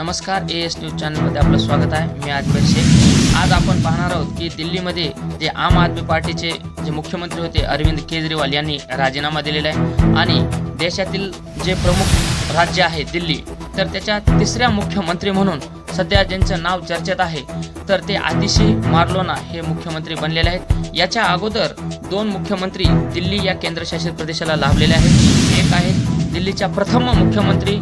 नमस्कार A S news चॅनलमध्ये आपलं स्वागत आहे. मी आजमेर शेख आज आपण पाहणार आहोत की दिल्लीमध्ये जे आम आदमी पार्टीचे जे मुख्यमंत्री होते अरविंद केजरीवाल यांनी राजीनामा दिलेला आहे. आणि देशातील जे प्रमुख राज्य आहे दिल्ली तर त्याच्या तिसऱ्या मुख्यमंत्री म्हणून सध्या ज्यांचं नाव चर्चेत आहे तर ते आतिशी मार्लोना हे मुख्यमंत्री बनलेले आहेत. याच्या अगोदर दोन मुख्यमंत्री दिल्ली या केंद्रशासित प्रदेशाला लाभलेले आहेत. एक आहे दिल्लीच्या प्रथम मुख्यमंत्री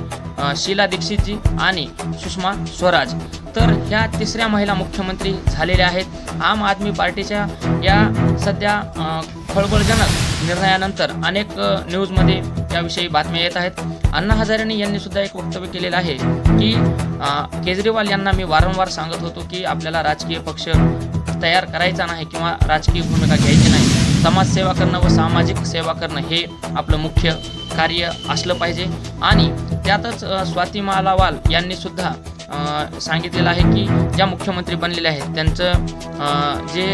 शीला दीक्षितजी आणि सुषमा स्वराज. तर ह्या तिसऱ्या महिला मुख्यमंत्री झालेल्या आहेत. आम आदमी पार्टीच्या या सध्या खळबळजनक निर्णयानंतर अनेक न्यूजमध्ये याविषयी बातम्या येत आहेत. अण्णा हजारे यांनी सुद्धा एक वक्तव्य केलेलं आहे की केजरीवाल यांना मी वारंवार सांगत होतो की आपल्याला राजकीय पक्ष तयार करायचा नाही किंवा राजकीय भूमिका घ्यायची नाही. समाजसेवा करणं व सामाजिक सेवा करणं हे आपलं मुख्य कार्य असलं पाहिजे. आणि त्यातच स्वाती मालावाल यांनी सुद्धा सांगितलेलं आहे की ज्या मुख्यमंत्री बनलेले आहेत त्यांचं जे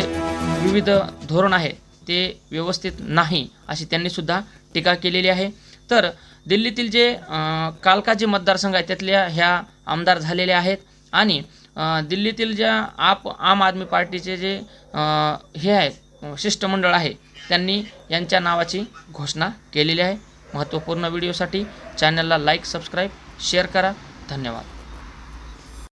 विविध धोरण आहे ते व्यवस्थित नाही अशी त्यांनी सुद्धा टीका केलेली आहे. तर दिल्लीतील जे कालकाजी मतदारसंघ आहे त्यातल्या ह्या आमदार झालेल्या आहेत आणि दिल्लीतील ज्या आप आम आदमी पार्टीचे जे हे आहेत शिष्टमंडळ आहे त्यांनी यांच्या नावाची घोषणा केलेली आहे. महत्त्वपूर्ण व्हिडिओसाठी चॅनलला लाईक सबस्क्राईब शेअर करा. धन्यवाद.